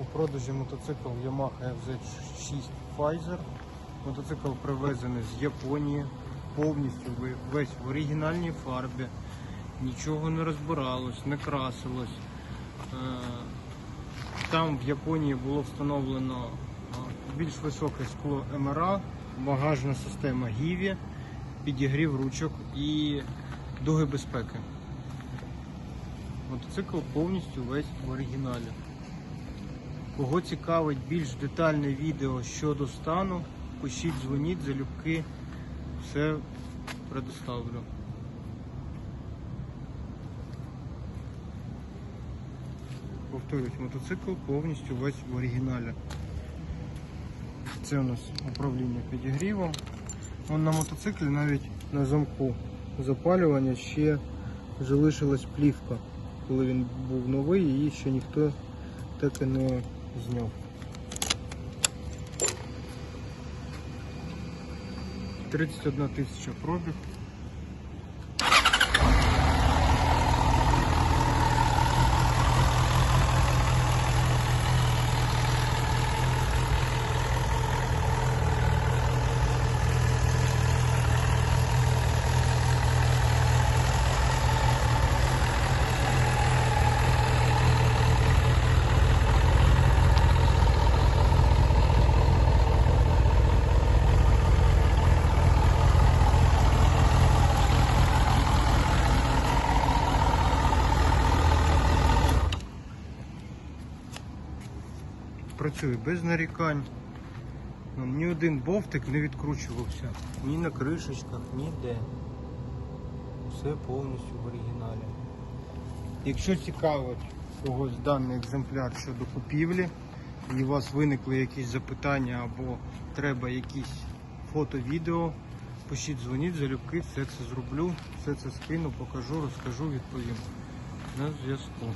У продажі мотоцикл Yamaha FZ6 Pfizer. Мотоцикл привезений з Японії, повністю весь в оригінальній фарбі. Нічого не розбиралось, не красилось. Е, Там в Японії було встановлено е, більш високе скло МРА, багажна система Гіві, підігрів ручок і дуги безпеки. Мотоцикл повністю весь в оригіналі. Кого цікавить більш детальне відео щодо стану, пишіть, дзвоніть, залюбки, все предоставлю. Повторюсь, мотоцикл повністю весь в оригіналі. Це у нас управління підігрівом. Вон на мотоциклі навіть на замку запалювання ще залишилась плівка. Коли він був новий, її ще ніхто так і не зняв. 31 тисяча пробіг. Працює без нарікань. Ну, Ні один бовтик не відкручувався. Ні на кришечках, ніде. Все повністю в оригіналі. Якщо цікавить когось даний екземпляр щодо купівлі, і у вас виникли якісь запитання або треба якісь фото-відео, пишіть, дзвоніть, залюбки, все це зроблю, все це скину, покажу, розкажу, відповім. На зв'язку.